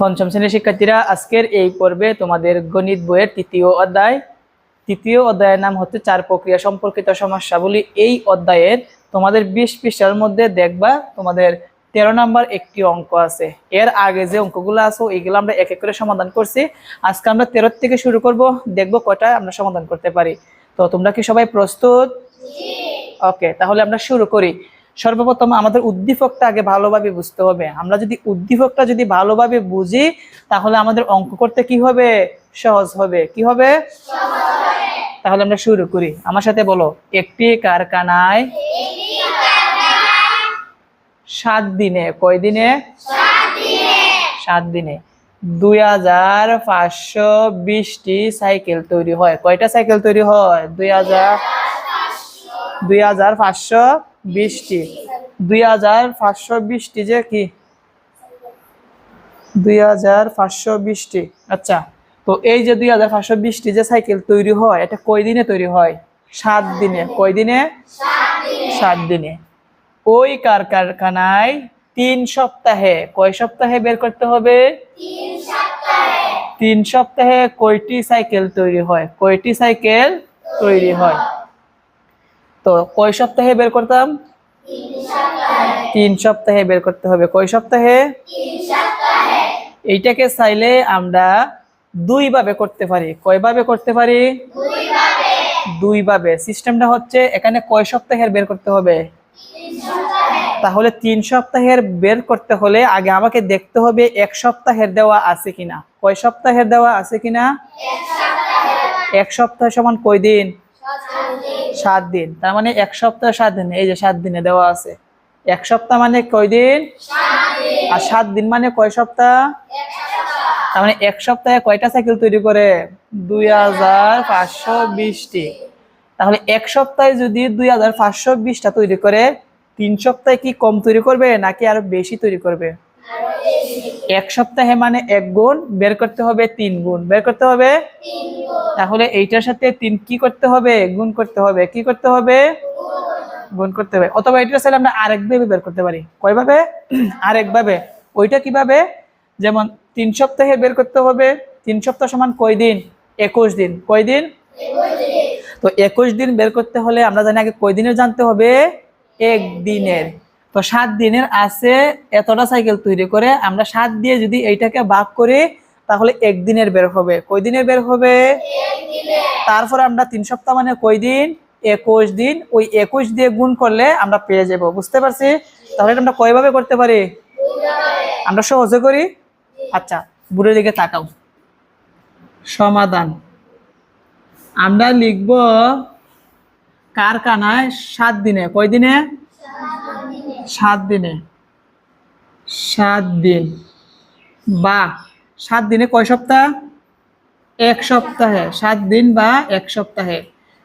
পঞ্চম শ্রেণির শিক্ষার্থীরা আজকের এই পর্বে তোমাদের গণিত বইয়ের তৃতীয় অধ্যায়। তৃতীয় অধ্যায়ের নাম হচ্ছে চার প্রক্রিয়া সম্পর্কিত সমস্যাবলী। এই অধ্যায়ের তোমাদের বিশ পৃষ্ঠার মধ্যে দেখবা তোমাদের তেরো নাম্বার একটি অঙ্ক আছে। এর আগে যে অঙ্কগুলো আছে এইগুলো আমরা এক এক করে সমাধান করছি। আজকে আমরা তেরো থেকে শুরু করব দেখব কয়টা আমরা সমাধান করতে পারি। তো তোমরা কি সবাই প্রস্তুত? ওকে তাহলে আমরা শুরু করি। সর্বপ্রথম আমাদের উদ্দীপকটা আগে ভালোভাবে বুঝতে হবে। আমরা যদি উদ্দীপকটা যদি ভালোভাবে বুঝি, তাহলে আমাদের অঙ্ক করতে কি হবে? সহজ হবে। কি হবে? তাহলে আমরা শুরু করি। আমার সাথে বলো, একটি কারখানায় সাত দিনে, কয় দিনে? সাত দিনে। দুই হাজার পাঁচশো বিশটি সাইকেল তৈরি হয়। কয়টা সাইকেল তৈরি হয়? দুই হাজার দুই হাজার পাঁচশো বিশটি দুই হাজার পাঁচশো বিশটি যে কি? দুই হাজার পাঁচশো বিশটি আচ্ছা তো এই যে দুই হাজার পাঁচশো বিশটি যে সাইকেল তৈরি হয়, এটা কয় দিনে তৈরি হয়? সাত দিনে। কয় দিনে? সাত দিনে। ওই কার কারখানায় তিন সপ্তাহে, কয় সপ্তাহে বের করতে হবে? তিন সপ্তাহে। কয়টি সাইকেল তৈরি হয়? কয়টি সাইকেল তৈরি হয়? তো কয় সপ্তাহে বের করতাম? তিন সপ্তাহে বের করতে হবে। কয় সপ্তাহে? এইটাকে চাইলে আমরা দুই ভাবে করতে পারি। কয় ভাবে করতে পারি? দুই ভাবে সিস্টেমটা হচ্ছে এখানে কয় সপ্তাহের বের করতে হবে? তাহলে তিন সপ্তাহের বের করতে হলে আগে আমাকে দেখতে হবে এক সপ্তাহের দেওয়া আছে কিনা। কয় সপ্তাহের দেওয়া আছে কিনা? এক সপ্তাহ সমান কয় দিন সাত দিন। তার মানে এক সপ্তাহ সাত দিন। এই যে সাত দিনে দেওয়া আছে। এক সপ্তাহ মানে কয় দিন? আর সাত দিন মানে কয় সপ্তাহ? তার মানে এক সপ্তাহে কয়টা সাইকেল তৈরি করে? দুই হাজার পাঁচশো বিশটি। তাহলে এক সপ্তাহে যদি দুই হাজার পাঁচশো বিশটা তৈরি করে, তিন সপ্তাহে কি কম তৈরি করবে নাকি আরও বেশি তৈরি করবে? এক সপ্তাহে মানে এক গুণ, বের করতে হবে তিন গুণ। বের করতে হবে? তাহলে এইটার সাথে তিন কি করতে হবে? গুণ করতে হবে। কি করতে হবে? গুণ করতে হবে। অথবা এটা চাইলে আমরা আরেক ভাবে বের করতে পারি। কয় ভাবে আরেক ভাবে ওইটা কীভাবে? যেমন তিন সপ্তাহে বের করতে হবে। তিন সপ্তাহ সমান কয় দিন? একুশ দিন। কয় দিন? তো একুশ দিন বের করতে হলে আমরা জানি আগে কয় দিনের জানতে হবে? এক দিনের তো সাত দিনের আছে এতটা সাইকেল তৈরি করে, আমরা সাত দিয়ে যদি এইটাকে ভাগ করি, তাহলে একদিনের বের হবে। কয় দিনের বের হবে? তারপর আমরা তিন সপ্তাহ মানে কয় দিন? একুশ দিন। ওই একুশ দিয়ে গুণ করলে আমরা পেয়ে যাব। বুঝতে পারছি? তাহলে আমরা কয়ভাবে করতে পারি? আমরা সহজে করি? আচ্ছা বুড়ের দিকে তাকাও। সমাধান। আমরা লিখব কারখানায় সাত দিনে। কয় দিনে? সাত দিনে। সাত দিন। বা সাত দিনে কয় সপ্তাহ? এক সপ্তাহে। সাত দিন বা এক সপ্তাহে।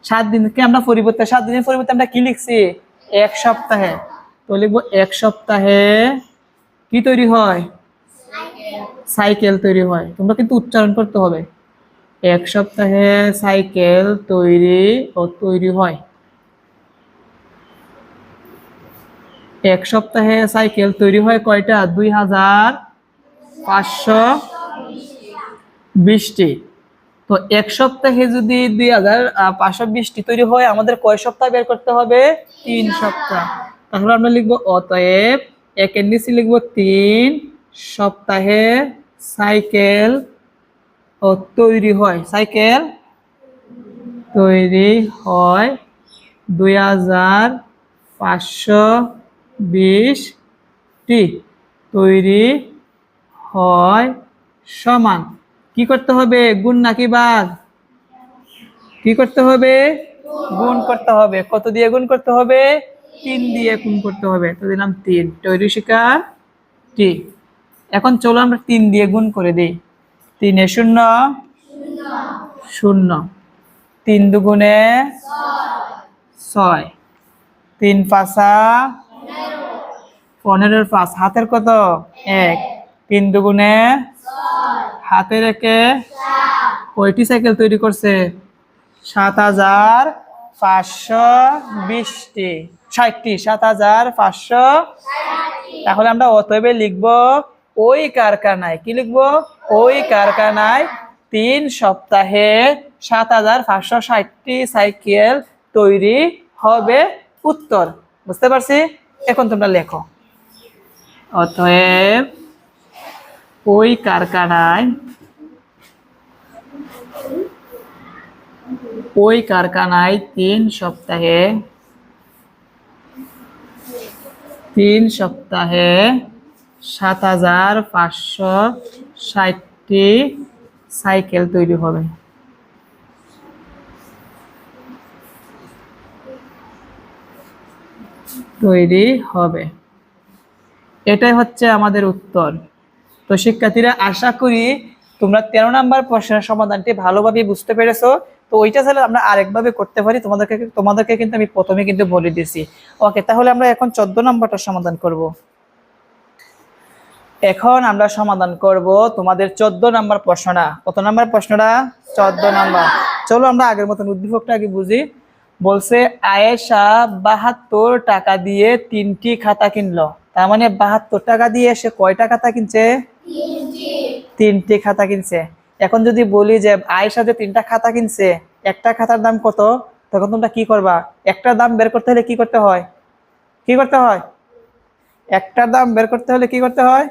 সাত দিনকে আমরা পরিবর্তে, সাত দিনের পরিবর্তে আমরা কি লিখছি? এক সপ্তাহে। তো লিখব এক সপ্তাহে কি তৈরি হয়? সাইকেল তৈরি হয়। তোমরা কিন্তু উচ্চারণ করতে হবে। এক সপ্তাহে সাইকেল তৈরি ও তৈরি হয়। এক সপ্তাহে সাইকেল তৈরি হয় কয়টা? দুই হাজার পাঁচশো বিশটি। তো এক সপ্তাহে যদি দুই হাজার পাঁচশো বিশটি তৈরি হয়, আমাদের কয় সপ্তাহ বের করতে হবে? তিন সপ্তাহ। তাহলে আমরা লিখব অতএব একের নিচে লিখব তিন সপ্তাহে সাইকেল ও তৈরি হয়। সাইকেল তৈরি হয় দুই হাজার পাঁচশো বিশটি তৈরি হয় সমান। কি করতে হবে? গুণ নাকি বাঘ কি করতে হবে? গুণ করতে হবে। কত দিয়ে গুণ করতে হবে? তিন দিয়ে গুণ করতে হবে। তো দিলাম তিন। তৈরি শিকার টি। এখন চলো আমরা তিন দিয়ে গুণ করে দিই। তিনে শূন্য শূন্য। তিন দুগুণে ছয়। তিন পাঁচা পনেরোর পাঁচ। হাতের কত? এক। তিন দুগুণে হাতের একে কয়টি সাইকেল তৈরি করছে? সাত হাজার পাঁচশো বিশটি। ষাটটি। সাত হাজার পাঁচশো তাহলে আমরা অতএবে লিখব, ওই কারখানায়। কি লিখব? ওই কারখানায় তিন সপ্তাহে সাত হাজার পাঁচশো সাইকেল তৈরি হবে। উত্তর। বুঝতে পারছি? এখন তোমরা লেখো। অতএব ওই কারখানায় ওই কারখানায় তিন সপ্তাহে তিন সপ্তাহে সাত হাজার পাঁচশো ষাটটি সাইকেল তৈরি হবে। তৈরি হবে। এটাই হচ্ছে আমাদের উত্তর। তো শিক্ষার্থীরা, আশা করি তোমরা তেরো নাম্বার প্রশ্নের সমাধানটি ভালোভাবে বুঝতে পেরেছ। তো ওইটা তাহলে আমরা আরেকভাবে করতে পারি। তোমাদেরকে তোমাদেরকে কিন্তু আমি প্রথমে কিন্তু বলে দিয়েছি। ওকে, তাহলে আমরা এখন চোদ্দ নম্বরটা সমাধান করব। এখন আমরা সমাধান করব তোমাদের চোদ্দ নাম্বার প্রশ্নটা। কত নাম্বার প্রশ্নটা? চোদ্দ নাম্বার। চলো আমরা আগের মতন উদ্দীপকটা আগে বুঝি। বলছে, আয়েশা বাহাত্তর টাকা দিয়ে তিনটি খাতা কিনলো। তার মানে বাহাত্তর টাকা দিয়ে সে কয়টা খাতা কিনছে? তিনটি খাতা কিনছে। এখন যদি বলি যে আয়েশা যে তিনটা খাতা কিনছে, একটা খাতার দাম কত? তখন তোমরা কি করবা? একটা দাম বের করতে হলে কি করতে হয়? কি করতে হয়? একটা দাম বের করতে হলে কি করতে হয়?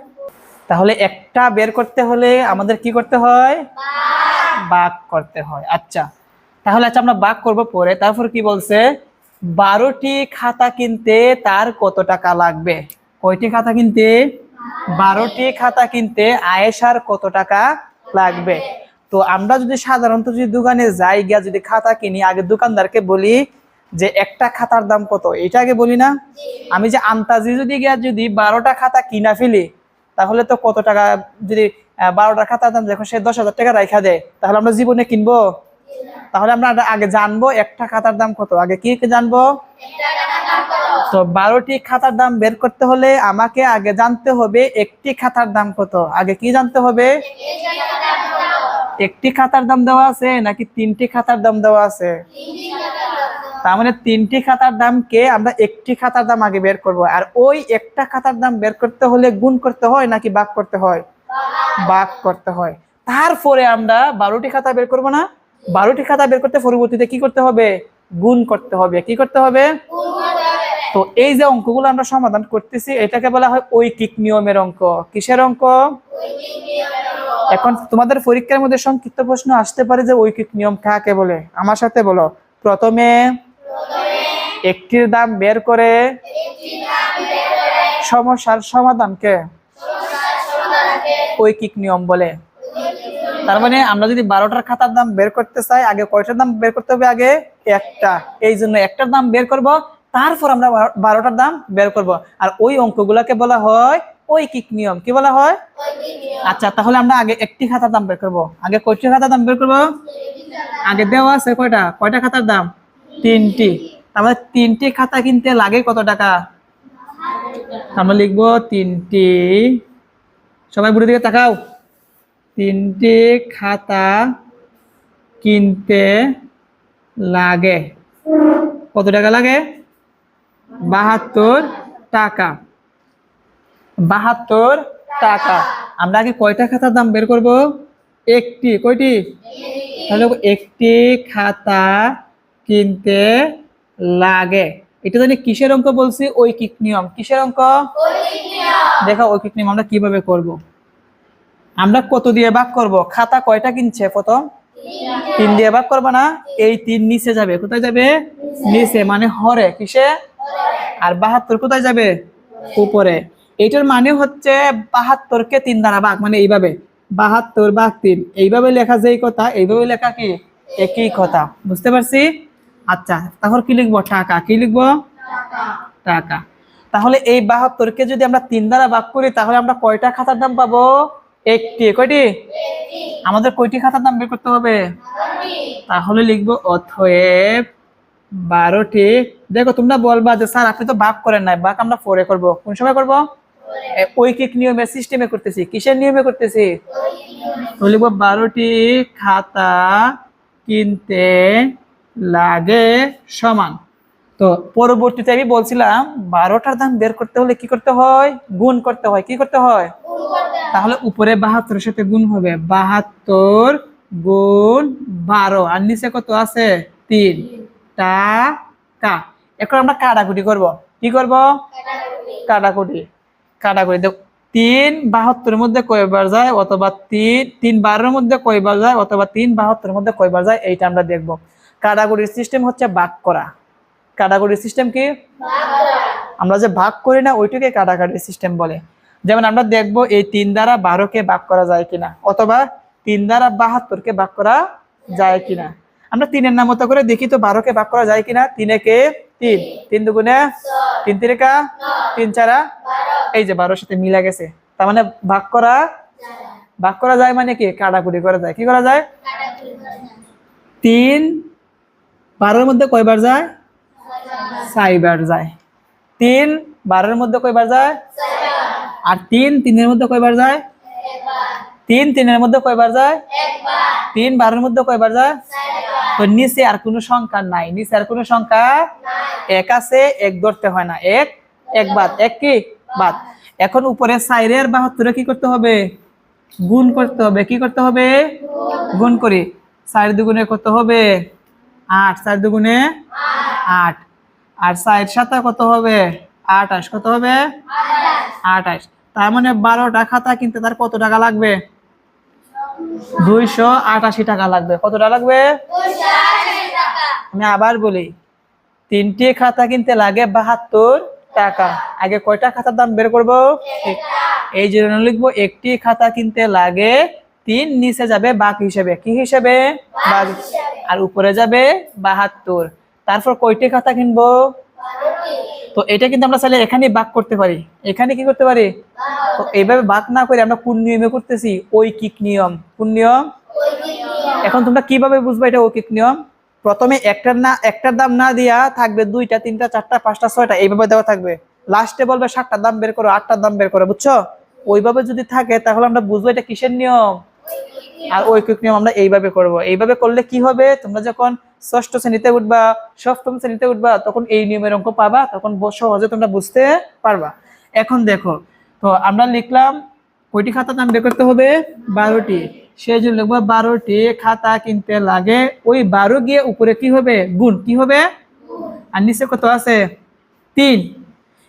তাহলে একটা বের করতে হলে আমাদের কি করতে হয়? বাক করতে হয়। আচ্ছা তাহলে আচ্ছা আমরা বাক করব পরে। তারপর কি বলছে? বারোটি খাতা কিনতে তার কত টাকা লাগবে? কয়টি খাতা কিনতে? বারোটি খাতা কিনতে আয়েশার কত টাকা লাগবে? তো আমরা যদি সাধারণত যদি দোকানে যাই, গিয়া যদি খাতা কিনি, আগে দোকানদারকে বলি যে একটা খাতার দাম কত? এটা আগে বলি না? আমি যে আন্তাজি যদি গিয়া যদি বারোটা খাতা কিনা ফেলি, তাহলে তো কত টাকা? যদি বারোটা খাতার দাম দেখো সে দশ হাজার টাকা রাখা দেয়, তাহলে আমরা জীবনে কিনবো? তাহলে আমরা আগে জানব একটা খাতার দাম কত? আগে কি জানব? তো বারোটি খাতার দাম বের করতে হলে আমাকে আগে জানতে হবে একটি খাতার দাম কত। আগে কি জানতে হবে? একটি খাতার দাম দেওয়া আছে নাকি তিনটি খাতার দাম দেওয়া আছে? তার মানে তিনটি খাতার দাম কে আমরা একটি খাতার দাম আগে বের করব। আর ওই একটা খাতার দাম বের করতে হলে গুণ করতে হয় নাকি ভাগ করতে হয়? ভাগ করতে হয়। তারপরে আমরা বারোটি খাতা বের করব না? বারোটি খাতা বের করতে পরবর্তীতে কি করতে হবে? গুণ করতে হবে। কি করতে হবে? তো এই যে অঙ্কগুলো আমরা সমাধান করতেছি এটাকে বলা হয় ঐকিক নিয়মের অঙ্ক। কিসের অঙ্ক? এখন তোমাদের পরীক্ষার মধ্যে সংক্ষিপ্ত প্রশ্ন আসতে পারে যে ঐকিক নিয়ম কাকে বলে? আমার সাথে বলো। প্রথমে একটির দাম বের করে সমস্যার সমাধানকে ঐকিক নিয়ম বলে। তার মানে আমরা যদি বারোটার খাতার দাম বের করতে চাই, আগে কয়টার দাম বের করতে হবে? আগে একটা। এই জন্য একটার দাম বের করব, তারপর আমরা বারোটার দাম বের করব। আর ওই অঙ্কগুলাকে বলা হয় ঐকিক নিয়ম। কি বলা হয়? আচ্ছা তাহলে আমরা আগে একটি খাতার দাম বের করব। আগে কয়টি খাতার দাম বের করব? আগে দেওয়া আছে কয়টা? কয়টা খাতার দাম? তিনটি। তারপরে তিনটি খাতা কিনতে লাগে কত টাকা? আমরা লিখব তিনটি। সবাই বুড়ি দিকে তাকাও। তিনটি খাতা কিনতে লাগে। কত টাকা লাগে? বাহাত্তর টাকা। বাহাত্তর টাকা। আমরা আগে কয়টা খাতার দাম বের করব? একটি। কয়টি? তাহলে একটি খাতা কিনতে লাগে। এটা জানি কিসের অঙ্ক বলছি? ঐকিক নিয়ম। কিসের অঙ্ক? দেখা ঐকিক নিয়ম আমরা কীভাবে করব? আমরা কত দিয়ে ভাগ করব? খাতা কয়টা কিনছে প্রথম? তিন দিয়ে ভাগ করব না? এই তিন নিচে যাবে। কোথায় যাবে? নিচে মানে হরে। কিসে? আর বাহাত্তর কোথায় যাবে? উপরে। এটার মানে হচ্ছে বাহাত্তরকে তিন দ্বারা ভাগ মানে এইভাবে। বাহাত্তর ভাগ তিন। এইভাবে লেখা যেই কথা, এইভাবে লেখা কি? একই কথা। বুঝতে পারছি? আচ্ছা তাহলে কি লিখব? টাকা। কি লিখব? টাকা। তাহলে এই বাহাত্তরকে যদি আমরা তিন দ্বারা ভাগ করি, তাহলে আমরা কয়টা খাতার দাম পাবো? একটি, কয়টি? আমাদের কয়টি খাতার দাম বের করতে হবে? তাহলে লিখব অথয়েব বারোটি। দেখো, তোমরা বলবা যে, স্যার, আপনি তো ভাগ করেন নাই। ভাগ আমরা পরে করব। কোন সময় করব? ঐকিক নিয়মে সিস্টেমে করতেছি। কিসের নিয়মে করতেছি? তো লিখব বারোটি খাতা কিনতে লাগে সমান। তো পরবর্তীতে আমি বলছিলাম, বারোটার দাম বের করতে হলে কি করতে হয়? গুণ করতে হয়। কি করতে হয়? তাহলে উপরে বাহাত্তরের সাথে গুণ হবে। বাহাত্তর গুণ বারো। আর নিচে কত আছে? তিন। টাকা এখন আমরা কাটাকুটি করব। কি করব? কাটাকুটি। কাটাকুটি। দেখ তিন বাহাত্তরের মধ্যে কয়বার যায় অথবা তিন তিন বারোর মধ্যে কয়বার যায় অথবা তিন বাহাত্তরের মধ্যে কয়বার যায় এইটা আমরা দেখব। কাটাকুটির সিস্টেম হচ্ছে ভাগ করা। কাটাকুটির সিস্টেম কি? আমরা যে ভাগ করি না ওইটাকে কাটাকাটির সিস্টেম বলে। যেমন আমরা দেখব এই তিন দ্বারা বারোকে ভাগ করা যায় কিনা, অথবা তিন দ্বারা বাহাত্তরকে ভাগ করা যায় কিনা। আমরা তিনের নাম মতো করে দেখি তো বারোকে ভাগ করা যায় কিনা, তিনে কে তিন তিন দুগুণে তিন তিরিকা তিন চারা এই যে বারোর সাথে মিলা গেছে, তার মানে ভাগ করা ভাগ করা যায় মানে কি? কাটাকুটি করা যায়। কি করা যায়? তিন বারোর মধ্যে কয়বার যায়? সাইবার যায়। তিন বারোর মধ্যে কয়বার যায়? আর তিন, তিনের মধ্যে কয়বার যায়? তিন, তিনের মধ্যে কয়বার যায়? তিন, বারোর মধ্যে কয়বার যায়? তো নিচে আর কোনো সংখ্যা নাই। নিচে আর কোনো সংখ্যা এক আছে, এক ধরতে হয় না। এক এক বাদ। এক কি? বাদ। এখন উপরে সাইরের বাহাত্তরে কি করতে হবে? গুণ করতে হবে। কি করতে হবে? গুণ করি। চার দুগুণে কত হবে? আট। চার দুগুণে আট। আর সাইড সাথে কত হবে? আঠাশ। কত হবে? আঠাশ। তার মানে বারোটা খাতা কিনতে তার কত টাকা লাগবে? দুইশো আটাশি টাকা লাগবে। কত টাকা লাগবে? আমি আবার বলি তিনটি খাতা কিনতে লাগে বাহাত্তর টাকা। আগে কয়টা খাতার দাম বের করব? এই জন্য লিখব একটি খাতা কিনতে লাগে তিন নিচে যাবে বাক হিসেবে। কি হিসেবে? বাঘ আর উপরে যাবে বাহাত্তর। তারপর কয়টি খাতা কিনবো? তো এটা কিন্তু আমরা চাইলে এখানে বাক করতে পারি। এখানে কি করতে পারি? তো এইভাবে বাক না করে আমরা কোন নিয়মে করতেছি? ঐকিক নিয়ম। কোন নিয়ম? এখন তোমরা কীভাবে বুঝবে এটা ঐকিক নিয়ম? প্রথমে একটার না একটার দাম না দিয়া থাকবে দুইটা, তিনটা, চারটা, পাঁচটা, ছয়টা, এইভাবে দেওয়া থাকবে। লাস্টে বলবে সাতটার দাম বের করো, আটটার দাম বের করো, বুঝছ? ওইভাবে যদি থাকে তাহলে আমরা বুঝব এটা কিসের নিয়ম? আর ঐকিক নিয়ম আমরা এইভাবে করব। এইভাবে করলে কি হবে? তোমরা যখন ষষ্ঠ শ্রেণীতে উঠবা, সপ্তম শ্রেণীতে উঠবা, তখন এই নিয়মের অঙ্ক পাবা, তখন সহজে তোমরা বুঝতে পারবা। এখন দেখো, তো আমরা লিখলাম কয়টি খাতা দাম বের করতে হবে? বারোটি। সেই জন্য লিখব বারোটি খাতা কিনতে লাগে। ওই বারো গিয়ে উপরে কি হবে? গুণ। কি হবে? আর নিচে কত আছে? তিন।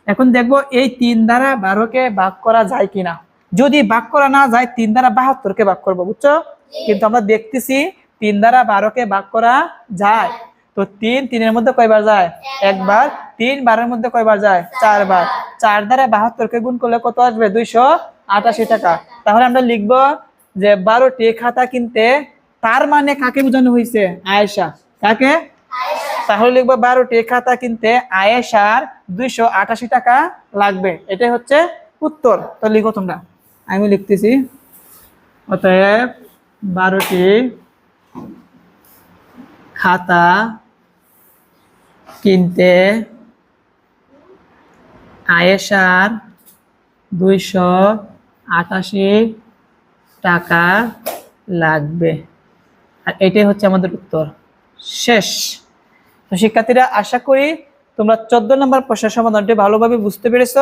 এখন দেখব এই তিন দ্বারা বারোকে ভাগ করা যায় কিনা। যদি ভাগ করা না যায় তিন দ্বারা বাহাত্তরকে ভাগ করব বুঝছ? কিন্তু আমরা দেখতেছি তিন দ্বারা বারোকে ভাগ করা যায়। তো তিন তিনের মধ্যে কয়বার যায়? একবার। তিন বারের মধ্যে কয়বার যায়? চারবার। চার দ্বারা বাহাত্তরকে গুণ করলে কত আসবে? দুইশো আটাশি টাকা। তাহলে আমরা লিখব যে বারোটি খাতা কিনতে তার মানে কাকে বোঝানো হয়েছে? আয়েশা। কাকে? তাহলে লিখব বারোটি খাতা কিনতে আয়েশার দুইশো আটাশি টাকা লাগবে। এটাই হচ্ছে উত্তর। তো লিখো তোমরা। আমি লিখতেছি। অতএব বারোটি খাতা কিনতে আয়েশার দুইশো আটাশি টাকা লাগবে। আর এটাই হচ্ছে আমাদের উত্তর। শেষ। তো শিক্ষার্থীরা, আশা করি তোমরা চোদ্দ নম্বর প্রশ্নের সমাধানটি ভালোভাবে বুঝতে পেরেছ।